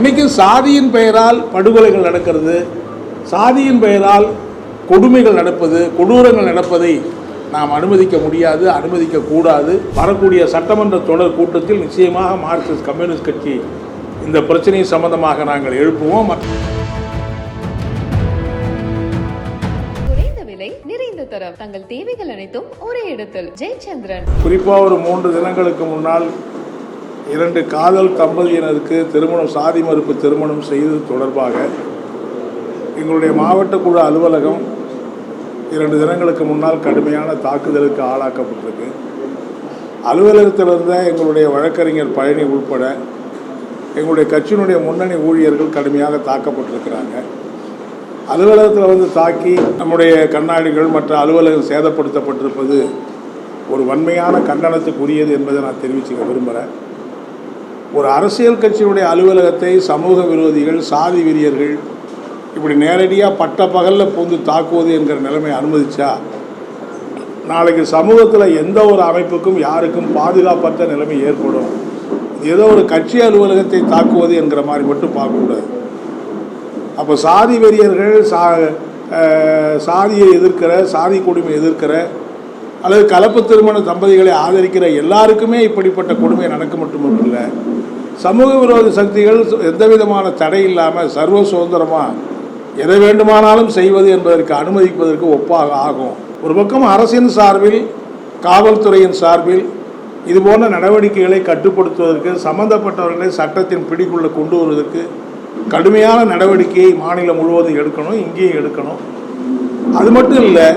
இன்னைக்கு சாதியின் பெயரால் படுகொலைகள் நடக்கிறது சாதியின் பெயரால் கொடுமைகள் நடப்பது கொடூரங்கள் நடப்பதை நாம் அனுமதிக்க முடியாது அனுமதிக்க கூடாது. வரக்கூடிய சட்டமன்ற தொடர் கூட்டத்தில் நிச்சயமாக மார்க்சிஸ்ட் கம்யூனிஸ்ட் கட்சி இந்த பிரச்சனை சம்பந்தமாக நாங்கள் எழுப்புவோம். தரம். தங்கள் தேவைகள் அனைத்தும் ஒரே இடத்தில். ஜெயச்சந்திரன். குறிப்பாக ஒரு மூன்று தினங்களுக்கு முன்னால் இரண்டு காதல் தம்பதியினருக்கு திருமணம் சாதி மறுப்பு திருமணம் செய்தது தொடர்பாக எங்களுடைய மாவட்ட குழு அலுவலகம் இரண்டு தினங்களுக்கு முன்னால் கடுமையான தாக்குதலுக்கு ஆளாக்கப்பட்டிருக்கு. அலுவலகத்தில் இருந்த எங்களுடைய வழக்கறிஞர் பழனி உட்பட எங்களுடைய கட்சியினுடைய முன்னணி ஊழியர்கள் கடுமையாக தாக்கப்பட்டிருக்கிறாங்க. அலுவலகத்தில் வந்து தாக்கி நம்முடைய கண்ணாடிகள் மற்ற அலுவலகம் சேதப்படுத்தப்பட்டிருப்பது ஒரு வன்மையான கண்டனத்துக்குரியது என்பதை நான் தெரிவிச்சுக்க விரும்புகிறேன். ஒரு அரசியல் கட்சியினுடைய அலுவலகத்தை சமூக விரோதிகள் சாதி வெறியர்கள் இப்படி நேரடியாக பட்ட பகலில் பூந்து தாக்குவது என்கிற நிலைமை அனுமதிச்சா நாளைக்கு சமூகத்தில் எந்த ஒரு அமைப்புக்கும் யாருக்கும் பாதுகாப்பற்ற நிலைமை ஏற்படும். ஏதோ ஒரு கட்சி அலுவலகத்தை தாக்குவது என்கிற மாதிரி மட்டும் பார்க்கக்கூடாது. அப்போ சாதி வெறியர்கள் சா சாதியை எதிர்க்கிற சாதி கொடுமை எதிர்க்கிற அல்லது கலப்பு திருமண தம்பதிகளை ஆதரிக்கிற எல்லாருக்குமே இப்படிப்பட்ட கொடுமை நடக்க மட்டுமில்லை சமூக விரோத சக்திகள் எந்த விதமான தடை இல்லாமல் சர்வ சுதந்திரமாக எதை வேண்டுமானாலும் செய்வது என்பதற்கு அனுமதிப்பதற்கு ஒப்பாக ஆகும். ஒரு பக்கம் அரசின் சார்பில் காவல்துறையின் சார்பில் இது போன்ற நடவடிக்கைகளை கட்டுப்படுத்துவதற்கு சம்பந்தப்பட்டவர்களை சட்டத்தின் பிடிக்குள்ளே கொண்டு வருவதற்கு கடுமையான நடவடிக்கையை மாநிலம் முழுவதும் எடுக்கணும் இங்கேயும் எடுக்கணும். அது மட்டும் இல்லை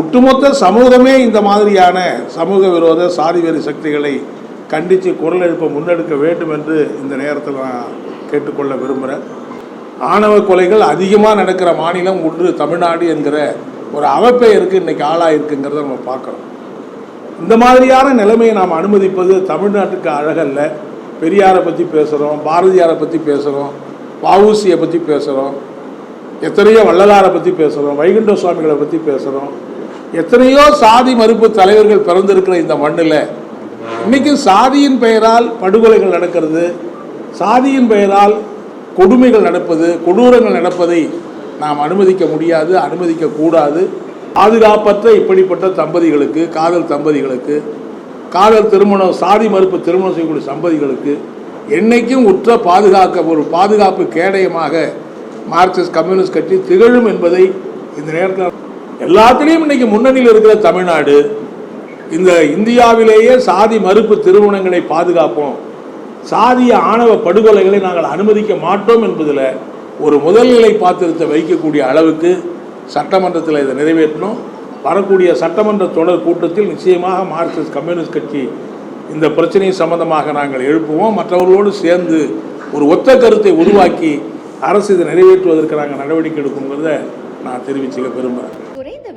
ஒட்டுமொத்த சமூகமே இந்த மாதிரியான சமூக விரோத சாதி வெறி சக்திகளை கண்டித்து குரல் எழுப்ப முன்னெடுக்க வேண்டும் என்று இந்த நேரத்தில் நான் கேட்டுக்கொள்ள விரும்புகிறேன் ஆணவ கொலைகள் அதிகமாக நடக்கிற மாநிலம் ஒன்று தமிழ்நாடு என்கிற ஒரு அவப்பெயருக்கு இன்றைக்கி ஆளாயிருக்குங்கிறத நம்ம பார்க்குறோம் இந்த மாதிரியான நிலைமையை நாம் அனுமதிப்பது தமிழ்நாட்டுக்கு அழகல்ல. பெரியாரை பற்றி பேசுகிறோம் பாரதியாரை பற்றி பேசுகிறோம் வஉசியை பற்றி பேசுகிறோம் எத்தனையோ வள்ளலாரை பற்றி பேசுகிறோம் வைகுண்ட சுவாமிகளை பற்றி பேசுகிறோம் எத்தனையோ சாதி மறுப்பு தலைவர்கள் பிறந்திருக்கிற இந்த மண்ணில் இன்றைக்கும் சாதியின் பெயரால் படுகொலைகள் நடக்கிறது சாதியின் பெயரால் கொடுமைகள் நடப்பது கொடூரங்கள் நடப்பதை நாம் அனுமதிக்க முடியாது அனுமதிக்க கூடாது. பாதுகாப்பற்ற இப்படிப்பட்ட தம்பதிகளுக்கு காதல் தம்பதிகளுக்கு காதல் திருமணம் சாதி மறுப்பு திருமணம் செய்யக்கூடிய சம்பதிகளுக்கு என்னைக்கும் உற்ற பாதுகாக்க ஒரு பாதுகாப்பு கேடயமாக மார்க்சிஸ்ட் கம்யூனிஸ்ட் கட்சி திகழும் என்பதை இந்த நேரத்தில் எல்லாத்துலேயும் இன்னைக்கு முன்னணியில் இருக்கிற தமிழ்நாடு இந்த இந்தியாவிலேயே சாதி மறுப்பு திருமணங்களை பாதுகாப்போம். சாதிய ஆணவ படுகொலைகளை நாங்கள் அனுமதிக்க மாட்டோம் என்பதில் ஒரு முதல்நிலை பாத்திரத்தை வைக்கக்கூடிய அளவுக்கு சட்டமன்றத்தில் இதை நிறைவேற்றணும். வரக்கூடிய சட்டமன்ற தொடர் கூட்டத்தில் நிச்சயமாக மார்க்சிஸ்ட் கம்யூனிஸ்ட் கட்சி இந்த பிரச்சனை சம்பந்தமாக நாங்கள் எழுப்புவோம். மற்றவர்களோடு சேர்ந்து ஒரு ஒத்த கருத்தை உருவாக்கி அரசு இதை நிறைவேற்றுவதற்கு நாங்கள் நடவடிக்கை எடுக்குங்கிறத நான் தெரிவிச்சுக்க விரும்புகிறேன்